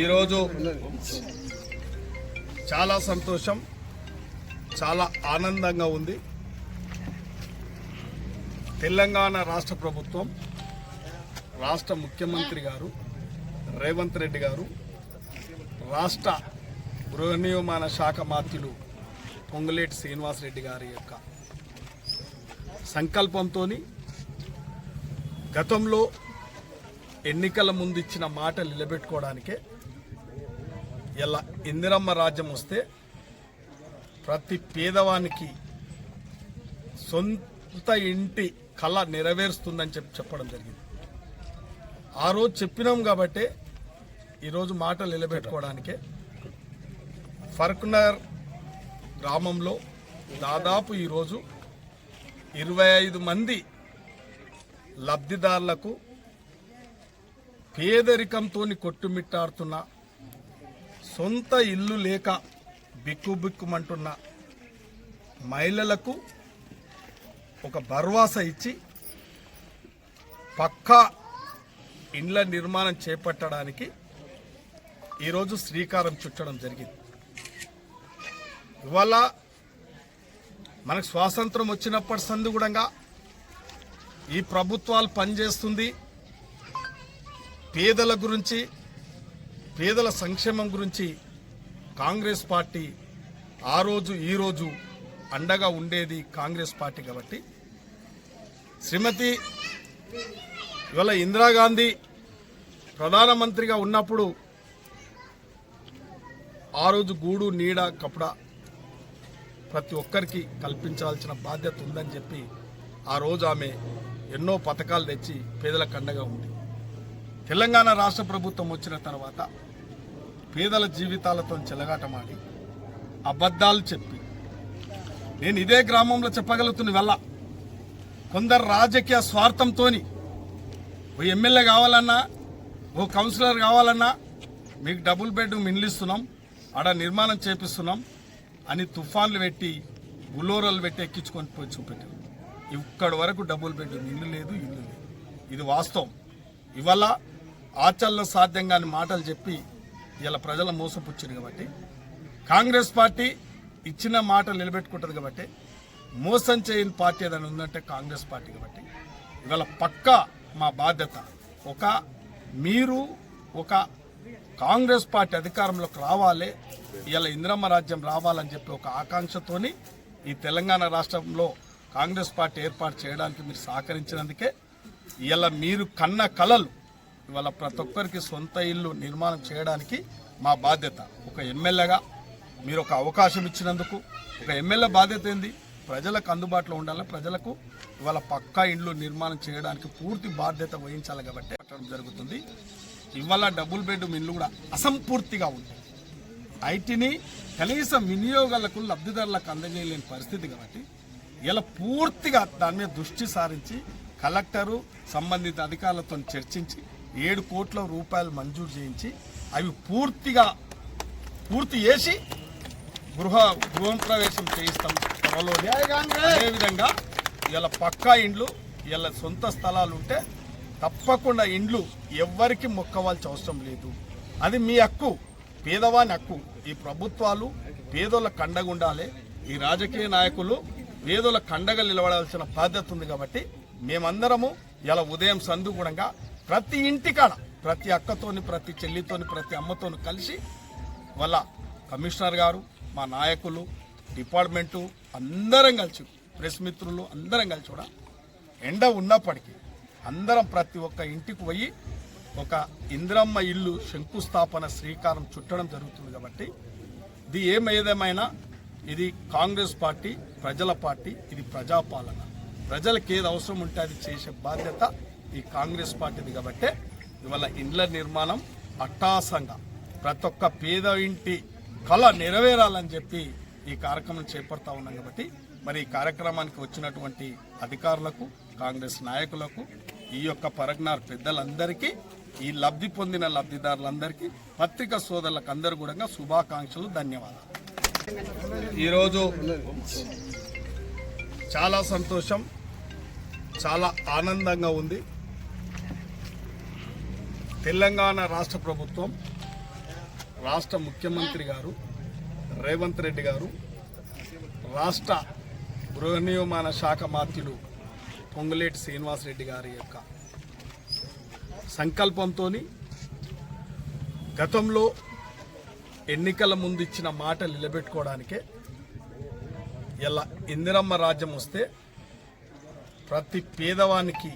ఈరోజు చాలా సంతోషం చాలా ఆనందంగా ఉంది. తెలంగాణ రాష్ట్ర ప్రభుత్వం రాష్ట్ర ముఖ్యమంత్రి గారు రేవంత్ రెడ్డి గారు రాష్ట్ర గృహ నియమాన శాఖ మాత్యులు పొంగులేటి శ్రీనివాసరెడ్డి గారి యొక్క సంకల్పంతో గతంలో ఎన్నికల ముందు ఇచ్చిన మాట నిలబెట్టుకోవడానికే ఇలా ఇందిరమ్మ రాజ్యం వస్తే ప్రతి పేదవానికి సొంత ఇంటి కళ నెరవేరుస్తుందని చెప్పి చెప్పడం జరిగింది. ఆ రోజు చెప్పినాం కాబట్టే ఈరోజు మాటలు నిలబెట్టుకోవడానికే. ఫర్క్నర్ గ్రామంలో దాదాపు ఈరోజు ఇరవై ఐదు మంది లబ్ధిదారులకు పేదరికంతో కొట్టుమిట్టాడుతున్న సొంత ఇల్లు లేక బిక్కుబిక్కుమంటున్న మహిళలకు ఒక భర్వాస ఇచ్చి పక్కా ఇండ్ల నిర్మాణం చేపట్టడానికి ఈరోజు శ్రీకారం చుట్టడం జరిగింది. ఇవాళ మనకు స్వాతంత్రం వచ్చినప్పటి సందు కూడా ఈ ప్రభుత్వాలు పనిచేస్తుంది. పేదల గురించి పేదల సంక్షేమం గురించి కాంగ్రెస్ పార్టీ ఆ రోజు ఈరోజు అండగా ఉండేది కాంగ్రెస్ పార్టీ కాబట్టి. శ్రీమతి ఇవాళ ఇందిరాగాంధీ ప్రధానమంత్రిగా ఉన్నప్పుడు ఆ రోజు గూడు నీడ కపడ ప్రతి ఒక్కరికి కల్పించాల్సిన బాధ్యత ఉందని చెప్పి ఆ రోజు ఆమె ఎన్నో పథకాలు తెచ్చి పేదలకు అండగా ఉంది. తెలంగాణ రాష్ట్ర ప్రభుత్వం వచ్చిన తర్వాత పేదల జీవితాలతో చెలగాటమాడి అబద్ధాలు చెప్పి. నేను ఇదే గ్రామంలో చెప్పగలుగుతున్న వెళ్ళ కొందరు రాజకీయ స్వార్థంతో ఓ ఎమ్మెల్యే కావాలన్నా ఓ కౌన్సిలర్ కావాలన్నా మీకు డబుల్ బెడ్రూమ్ ఇండ్లు ఆడ నిర్మాణం చేపిస్తున్నాం అని తుఫాన్లు పెట్టి గులోరలు పెట్టి ఎక్కించుకొని పోయి చూపెట్టారు. ఇక్కడి వరకు డబుల్ బెడ్రూమ్ ఇల్లు లేదు ఇల్లు లేదు. ఇది వాస్తవం. ఇవాళ ఆచరణలో సాధ్యం కాని మాటలు చెప్పి ఇలా ప్రజల మోసపుచ్చింది కాబట్టి కాంగ్రెస్ పార్టీ ఇచ్చిన మాట నిలబెట్టుకుంటుంది కాబట్టి మోసం చేయని పార్టీ ఏదైనా ఉందంటే కాంగ్రెస్ పార్టీ కాబట్టి ఇవాళ పక్కా మా బాధ్యత ఒక మీరు ఒక కాంగ్రెస్ పార్టీ అధికారంలోకి రావాలి ఇలా ఇందిరమ్మ రాజ్యం రావాలని చెప్పి ఒక ఆకాంక్షతోని ఈ తెలంగాణ రాష్ట్రంలో కాంగ్రెస్ పార్టీ ఏర్పాటు చేయడానికి మీరు సహకరించినందుకే ఇలా మీరు కన్న కలలు ఇవాళ ప్రతి ఒక్కరికి సొంత ఇల్లు నిర్మాణం చేయడానికి మా బాధ్యత. ఒక ఎమ్మెల్యేగా మీరు ఒక అవకాశం ఇచ్చినందుకు ఒక ఎమ్మెల్యే బాధ్యత ఏంది? ప్రజలకు అందుబాటులో ఉండాలి. ప్రజలకు ఇవాళ పక్కా ఇండ్లు నిర్మాణం చేయడానికి పూర్తి బాధ్యత వహించాలి కాబట్టి పెట్టడం జరుగుతుంది. ఇవాళ డబుల్ బెడ్రూమ్ ఇల్లు కూడా అసంపూర్తిగా ఉంది. ఐటీని కనీసం వినియోగాలకు లబ్ధిదారులకు అందజేయలేని పరిస్థితి కాబట్టి ఇలా పూర్తిగా దాని మీద దృష్టి సారించి కలెక్టరు సంబంధిత అధికారులతో చర్చించి ఏడు కోట్ల రూపాయలు మంజూరు చేయించి అవి పూర్తిగా పూర్తి చేసి గృహ గృహం ప్రవేశం చేయిస్తాం త్వరలోనే అదేవిధంగా ఇలా పక్కా ఇండ్లు ఇలా సొంత స్థలాలు ఉంటే తప్పకుండా ఇండ్లు ఎవ్వరికి మొక్కవాల్సిన అవసరం లేదు. అది మీ హక్కు పేదవాని హక్కు. ఈ ప్రభుత్వాలు పేదోళ్ళ కండగా ఉండాలి. ఈ రాజకీయ నాయకులు పేదోళ్ళ కండగా నిలబడాల్సిన బాధ్యత ఉంది కాబట్టి మేమందరము ఇలా ఉదయం సందు కూడా ప్రతి ఇంటికాడ ప్రతి అక్కతోని ప్రతి చెల్లితోని ప్రతి అమ్మతోని కలిసి వాళ్ళ కమిషనర్ గారు మా నాయకులు డిపార్ట్మెంటు అందరం కలిసి ప్రెస్ మిత్రులు అందరం కలిసి కూడా ఎండ ఉన్నప్పటికీ అందరం ప్రతి ఒక్క ఇంటికి పోయి ఒక ఇందిరమ్మ ఇల్లు శంకుస్థాపన శ్రీకారం చుట్టడం జరుగుతుంది కాబట్టి ఇది ఏమేదేమైనా ఇది కాంగ్రెస్ పార్టీ ప్రజల పార్టీ ఇది ప్రజాపాలన. ప్రజలకు ఏది అవసరం ఉంటే అది చేసే బాధ్యత ఈ కాంగ్రెస్ పార్టీది కాబట్టి ఇవాళ ఇండ్ల నిర్మాణం అట్టాసంగా ప్రతి ఒక్క పేద ఇంటి కళ నెరవేరాలని చెప్పి ఈ కార్యక్రమం చేపడతా ఉన్నాం కాబట్టి మరి ఈ కార్యక్రమానికి వచ్చినటువంటి అధికారులకు కాంగ్రెస్ నాయకులకు ఈ యొక్క పరగ్నార్ పెద్దలందరికీ ఈ లబ్ధి పొందిన లబ్ధిదారులందరికీ పత్రికా సోదరులకు అందరూ కూడా శుభాకాంక్షలు ధన్యవాదాలు. ఈరోజు చాలా సంతోషం చాలా ఆనందంగా ఉంది. తెలంగాణ రాష్ట్ర ప్రభుత్వం రాష్ట్ర ముఖ్యమంత్రి గారు రేవంత్ రెడ్డి గారు రాష్ట్ర గృహ నియమాన శాఖ మాత్యులు పొంగులేటి శ్రీనివాసరెడ్డి గారి యొక్క సంకల్పంతో గతంలో ఎన్నికల ముందు ఇచ్చిన మాట నిలబెట్టుకోవడానికే ఇలా ఇందిరమ్మ రాజ్యం వస్తే ప్రతి పేదవానికి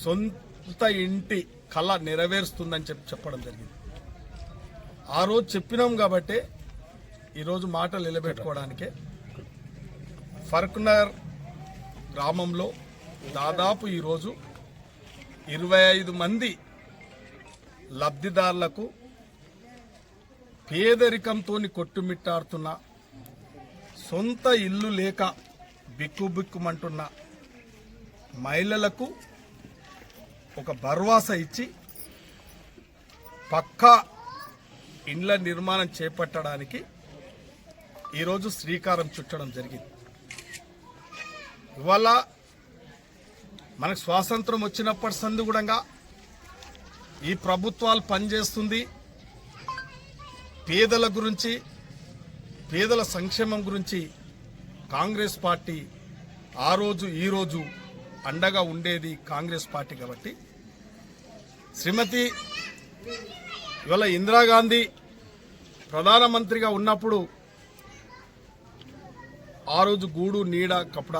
సొంత ఇంటి కళ నెరవేరుస్తుందని చెప్పి చెప్పడం జరిగింది. ఆ రోజు చెప్పినాం కాబట్టే ఈరోజు మాటలు నిలబెట్టుకోవడానికే ఫర్క్నర్ గ్రామంలో దాదాపు ఈరోజు ఇరవై ఐదు మంది లబ్ధిదారులకు పేదరికంతో కొట్టుమిట్టాడుతున్న సొంత ఇల్లు లేక బిక్కుబిక్కుమంటున్న మహిళలకు ఒక భరోసా ఇచ్చి పక్కా ఇండ్ల నిర్మాణం చేపట్టడానికి ఈరోజు శ్రీకారం చుట్టడం జరిగింది. ఇవాళ మనకు స్వాతంత్రం వచ్చినప్పటి సందు కూడా ఈ ప్రభుత్వాలు పనిచేస్తుంది. పేదల గురించి పేదల సంక్షేమం గురించి కాంగ్రెస్ పార్టీ ఆ రోజు ఈరోజు అండగా ఉండేది కాంగ్రెస్ పార్టీ కాబట్టి. శ్రీమతి ఇవాళ ఇందిరాగాంధీ ప్రధానమంత్రిగా ఉన్నప్పుడు ఆ రోజు గూడు నీడ కపడ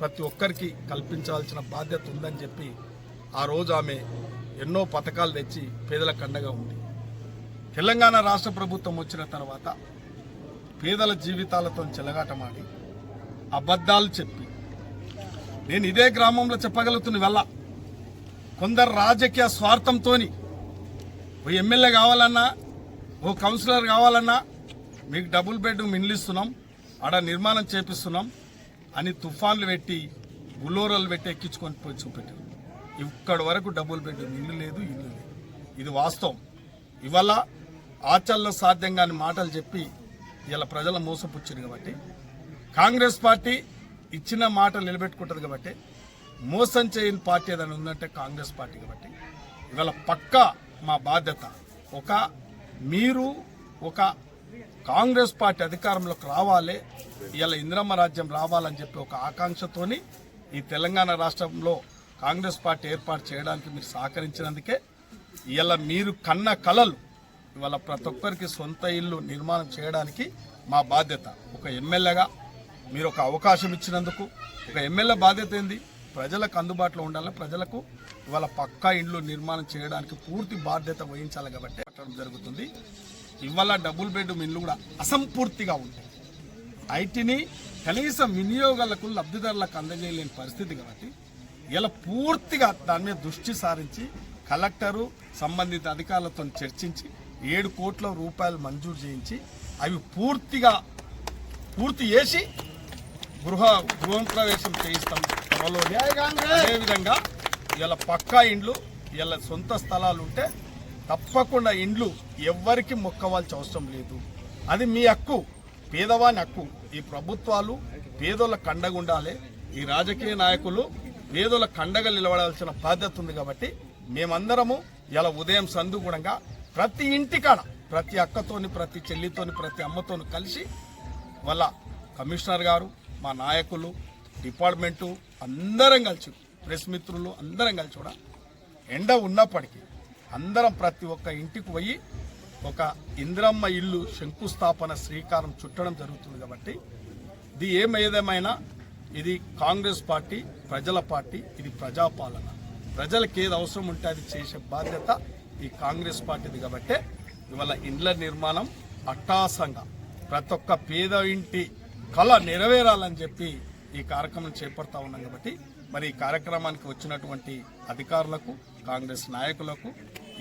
ప్రతి ఒక్కరికి కల్పించాల్సిన బాధ్యత ఉందని చెప్పి ఆ రోజు ఆమె ఎన్నో పథకాలు తెచ్చి పేదలకు అండగా ఉంది. తెలంగాణ రాష్ట్ర ప్రభుత్వం వచ్చిన తర్వాత పేదల జీవితాలతో చెలగాటమాడి అబద్ధాలు చెప్పి నేను ఇదే గ్రామంలో చెప్పగలుగుతున్న వెళ్ళ కొందరు రాజకీయ స్వార్థంతో ఓ ఎమ్మెల్యే కావాలన్నా ఓ కౌన్సిలర్ కావాలన్నా మీకు డబుల్ బెడ్ ఇన్లిస్తున్నాం ఆడ నిర్మాణం చేపిస్తున్నాం అని తుఫాన్లు పెట్టి బులోరలు పెట్టి ఎక్కించుకొని పోయి చూపెట్టారు. ఇక్కడి వరకు డబుల్ బెడ్ ఇల్లు లేదు ఇల్లు లేదు. ఇది వాస్తవం. ఇవాళ ఆచరణ సాధ్యం కాని మాటలు చెప్పి ఇలా ప్రజల మోసపుచ్చింది కాబట్టి కాంగ్రెస్ పార్టీ ఇచ్చిన మాట నిలబెట్టుకుంటుంది కాబట్టి మోసం చేయని పార్టీ ఏదైనా ఉందంటే కాంగ్రెస్ పార్టీ కాబట్టి ఇవాళ పక్కా మా బాధ్యత ఒక మీరు ఒక కాంగ్రెస్ పార్టీ అధికారంలోకి రావాలి ఇలా ఇందిరమ్మ రాజ్యం రావాలని చెప్పి ఒక ఆకాంక్షతోని ఈ తెలంగాణ రాష్ట్రంలో కాంగ్రెస్ పార్టీ ఏర్పాటు చేయడానికి మీరు సహకరించినందుకే ఇలా మీరు కన్న కళలు ఇవాళ ప్రతి ఒక్కరికి సొంత ఇల్లు నిర్మాణం చేయడానికి మా బాధ్యత. ఒక ఎమ్మెల్యేగా మీరు ఒక అవకాశం ఇచ్చినందుకు ఒక ఎమ్మెల్యే బాధ్యత ఏంది? ప్రజలకు అందుబాటులో ఉండాలి? ప్రజలకు ఇవాళ పక్కా ఇండ్లు నిర్మాణం చేయడానికి పూర్తి బాధ్యత వహించాలి కాబట్టి పెట్టడం జరుగుతుంది. ఇవాళ డబుల్ బెడ్రూమ్ ఇల్లు కూడా అసంపూర్తిగా ఉంటాయి. ఐటీని కనీసం వినియోగాలకు లబ్ధిదారులకు అందజేయలేని పరిస్థితి కాబట్టి ఇలా పూర్తిగా దాని మీద దృష్టి సారించి కలెక్టరు సంబంధిత అధికారులతో చర్చించి ఏడు కోట్ల రూపాయలు మంజూరు చేయించి అవి పూర్తిగా పూర్తి చేసి గృహ గృహం ప్రవేశం చేయిస్తాం త్వరలో అదేవిధంగా ఇలా పక్కా ఇండ్లు ఇలా సొంత స్థలాలు ఉంటే తప్పకుండా ఇండ్లు ఎవ్వరికి మొక్కవాల్సిన అవసరం లేదు. అది మీ హక్కు పేదవాని హక్కు. ఈ ప్రభుత్వాలు పేదోళ్ళ కండగా ఉండాలి. ఈ రాజకీయ నాయకులు పేదోళ్ళ కండగా నిలబడాల్సిన బాధ్యత ఉంది కాబట్టి మేమందరము ఇలా ఉదయం సందుగుణంగా ప్రతి ఇంటికాడ ప్రతి అక్కతోని ప్రతి చెల్లితోని ప్రతి అమ్మతోని కలిసి వాళ్ళ కమిషనర్ గారు మా నాయకులు డిపార్ట్మెంటు అందరం కలిసి ప్రెస్ మిత్రులు అందరం కలిసి కూడా ఎండ ఉన్నప్పటికీ అందరం ప్రతి ఒక్క ఇంటికి పోయి ఒక ఇంద్రమ్మ ఇల్లు శంకుస్థాపన శ్రీకారం చుట్టడం జరుగుతుంది కాబట్టి ఇది ఏమేదేమైనా ఇది కాంగ్రెస్ పార్టీ ప్రజల పార్టీ ఇది ప్రజాపాలన. ప్రజలకు ఏది అవసరం ఉంటే అది చేసే బాధ్యత ఈ కాంగ్రెస్ పార్టీది కాబట్టి ఇవాళ ఇండ్ల నిర్మాణం అట్టాసంగా ప్రతి ఒక్క పేద ఇంటి కళ నెరవేరాలని చెప్పి ఈ కార్యక్రమం చేపడతా ఉన్నాం కాబట్టి మరి ఈ కార్యక్రమానికి వచ్చినటువంటి అధికారులకు కాంగ్రెస్ నాయకులకు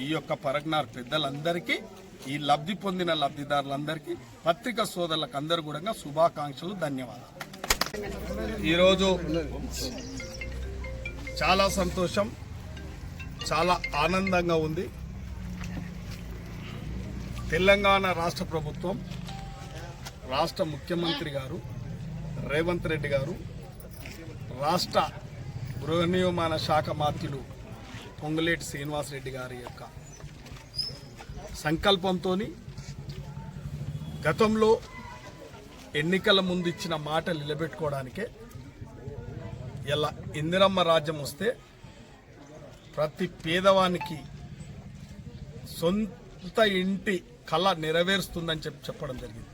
ఈ యొక్క పరగ్నార్ పెద్దలందరికీ ఈ లబ్ధి పొందిన లబ్ధిదారులందరికీ పత్రిక సోదరులకు అందరు కూడా శుభాకాంక్షలు ధన్యవాదాలు. ఈరోజు చాలా సంతోషం చాలా ఆనందంగా ఉంది. తెలంగాణ రాష్ట్ర ప్రభుత్వం రాష్ట్ర ముఖ్యమంత్రి గారు రేవంత్ రెడ్డి గారు రాష్ట్ర గృహ నిర్మాణ శాఖ మాత్యులు పొంగులేటి శ్రీనివాసరెడ్డి గారి యొక్క సంకల్పంతో గతంలో ఎన్నికల ముందు ఇచ్చిన మాట నిలబెట్టుకోవడానికే ఇలా ఇందిరమ్మ రాజ్యం వస్తే ప్రతి పేదవానికి సొంత ఇంటి కళ నెరవేరుస్తుందని చెప్పి చెప్పడం జరిగింది.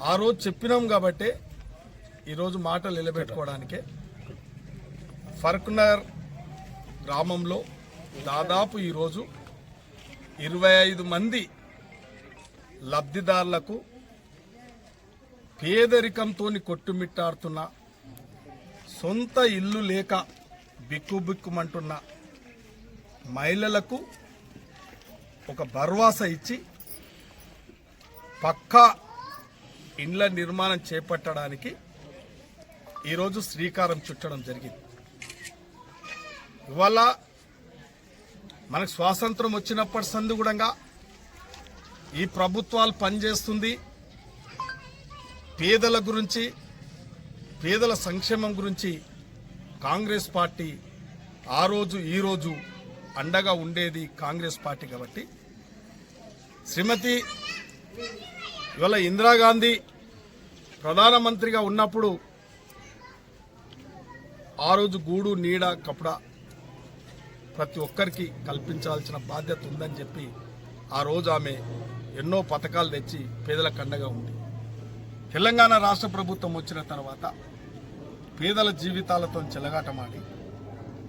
ఆ రోజు చెప్పినాం కాబట్టే ఈరోజు మాటలు నిలబెట్టుకోవడానికే. ఫర్క్నగర్ గ్రామంలో దాదాపు ఈరోజు ఇరవై ఐదు మంది లబ్ధిదారులకు పేదరికంతో కొట్టుమిట్టాడుతున్న సొంత ఇల్లు లేక బిక్కుబిక్కుమంటున్న మహిళలకు ఒక భర్వాస ఇచ్చి పక్కా ఇండ్ల నిర్మాణం చేపట్టడానికి ఈరోజు శ్రీకారం చుట్టడం జరిగింది. ఇవాళ మనకు స్వాతంత్రం వచ్చినప్పటి సందు కూడా ఈ ప్రభుత్వాలు పనిచేస్తుంది. పేదల గురించి పేదల సంక్షేమం గురించి కాంగ్రెస్ పార్టీ ఆ రోజు ఈరోజు అండగా ఉండేది కాంగ్రెస్ పార్టీ కాబట్టి. శ్రీమతి ఇవాళ ఇందిరాగాంధీ ప్రధానమంత్రిగా ఉన్నప్పుడు ఆ రోజు గూడు నీడ కపడ ప్రతి ఒక్కరికి కల్పించాల్సిన బాధ్యత ఉందని చెప్పి ఆ రోజు ఆమె ఎన్నో పథకాలు తెచ్చి పేదల కండగా ఉంది. తెలంగాణ రాష్ట్ర ప్రభుత్వం వచ్చిన తర్వాత పేదల జీవితాలతో చెలగాటమాడి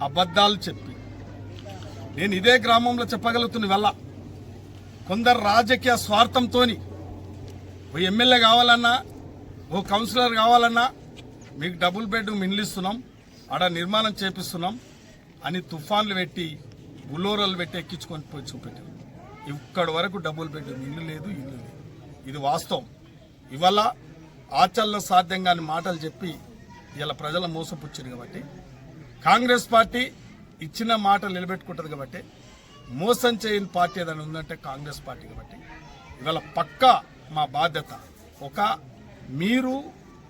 అబద్ధాలు చెప్పి. నేను ఇదే గ్రామంలో చెప్పగలుగుతున్న వల్ల. కొందరు రాజకీయ స్వార్థంతోని ఓ ఎమ్మెల్యే కావాలన్నా ఓ కౌన్సిలర్ కావాలన్నా మీకు డబుల్ బెడ్రూమ్ ఇండ్లు ఇస్తున్నాం ఆడ నిర్మాణం చేపిస్తున్నాం అని తుఫాన్లు పెట్టి గులోరలు పెట్టి ఎక్కించుకొని పోయి చూపెట్టారు. ఇక్కడి వరకు డబుల్ బెడ్రూమ్ ఇల్లు లేదు ఇల్లు లేదు. ఇది వాస్తవం. ఇవాళ ఆచరణ సాధ్యం కాని మాటలు చెప్పి ఇలా ప్రజల మోసపుచ్చారు కాబట్టి కాంగ్రెస్ పార్టీ ఇచ్చిన మాట నిలబెట్టుకుంటుంది కాబట్టి మోసం చేయని పార్టీ ఏదైనా ఉందంటే కాంగ్రెస్ పార్టీ కాబట్టి ఇవాళ పక్కా మా బాధ్యత. ఒక మీరు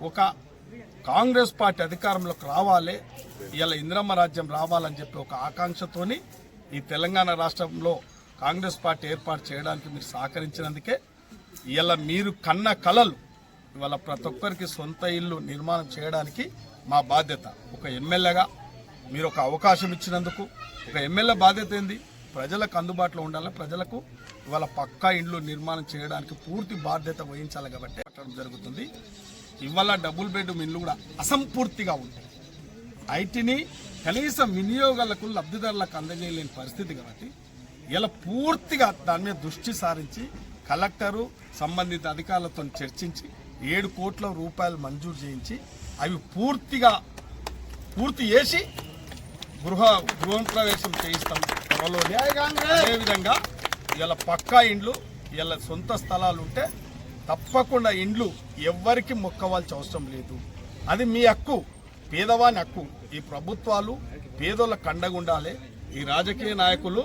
ఒక కాంగ్రెస్ పార్టీ అధికారంలోకి రావాలి ఇలా ఇందిరమ్మ రాజ్యం రావాలని చెప్పి ఒక ఆకాంక్షతోని ఈ తెలంగాణ రాష్ట్రంలో కాంగ్రెస్ పార్టీ ఏర్పాటు చేయడానికి మీరు సహకరించినందుకే ఇలా మీరు కన్న కళలు ఇవాళ ప్రతి ఒక్కరికి సొంత ఇల్లు నిర్మాణం చేయడానికి మా బాధ్యత. ఒక ఎమ్మెల్యేగా మీరు ఒక అవకాశం ఇచ్చినందుకు ఒక ఎమ్మెల్యే బాధ్యత ఏంది? ప్రజలకు అందుబాటులో ఉండాలి ప్రజలకు ఇవాళ పక్కా ఇండ్లు నిర్మాణం చేయడానికి పూర్తి బాధ్యత వహించాలి కాబట్టి పెట్టడం జరుగుతుంది. ఇవాళ డబుల్ బెడ్రూమ్ ఇండ్లు కూడా అసంపూర్తిగా ఉంటాయి. ఐటీని కనీసం వినియోగాలకు లబ్ధిదారులకు అందజేయలేని పరిస్థితి కాబట్టి ఇలా పూర్తిగా దాని మీద దృష్టి సారించి కలెక్టరు సంబంధిత అధికారులతో చర్చించి ఏడు కోట్ల రూపాయలు మంజూరు చేయించి అవి పూర్తిగా పూర్తి చేసి గృహ గృహ ప్రవేశం చేయిస్తాం. త్వరలో అదేవిధంగా ఇలా పక్కా ఇండ్లు ఇలా సొంత స్థలాలు ఉంటే తప్పకుండా ఇండ్లు ఎవ్వరికి మొక్కవాల్సిన అవసరం లేదు. అది మీ హక్కు పేదవాని హక్కు. ఈ ప్రభుత్వాలు పేదోళ్ళ కండగుండాలి ఈ రాజకీయ నాయకులు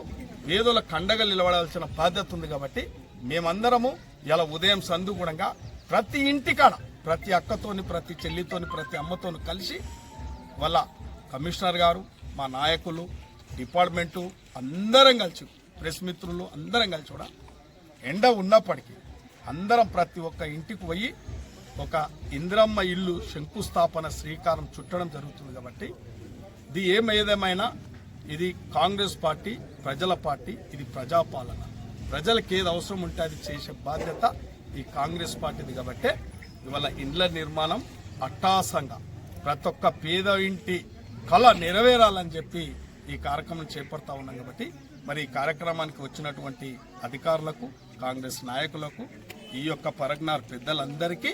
పేదోళ్ళ కండగా నిలబడాల్సిన బాధ్యత ఉంది కాబట్టి మేమందరము ఇలా ఉదయం సందుగుణంగా ప్రతి ఇంటికాడ ప్రతి అక్కతోని ప్రతి చెల్లితోని ప్రతి అమ్మతోని కలిసి వాళ్ళ కమిషనర్ గారు మా నాయకులు డిపార్ట్మెంటు అందరం కలిసి ప్రెస్ మిత్రులు అందరం కలిసి కూడా ఎండ ఉన్నప్పటికీ అందరం ప్రతి ఒక్క ఇంటికి పోయి ఒక ఇందిరమ్మ ఇల్లు శంకుస్థాపన శ్రీకారం చుట్టడం జరుగుతుంది కాబట్టి ఇది ఏమేదేమైనా ఇది కాంగ్రెస్ పార్టీ ప్రజల పార్టీ ఇది ప్రజాపాలన. ప్రజలకు ఏది అవసరం ఉంటే అది చేసే బాధ్యత ఈ కాంగ్రెస్ పార్టీది కాబట్టే ఇవాళ ఇండ్ల నిర్మాణం అట్టాసంగా ప్రతి ఒక్క పేద ఇంటి కళ నెరవేరాలని చెప్పి ఈ కార్యక్రమం చేపడతా ఉన్నాం కాబట్టి మరి ఈ కార్యక్రమానికి వచ్చినటువంటి అధికారులకు కాంగ్రెస్ నాయకులకు ఈ యొక్క పరగ్నార్ పెద్దలందరికీ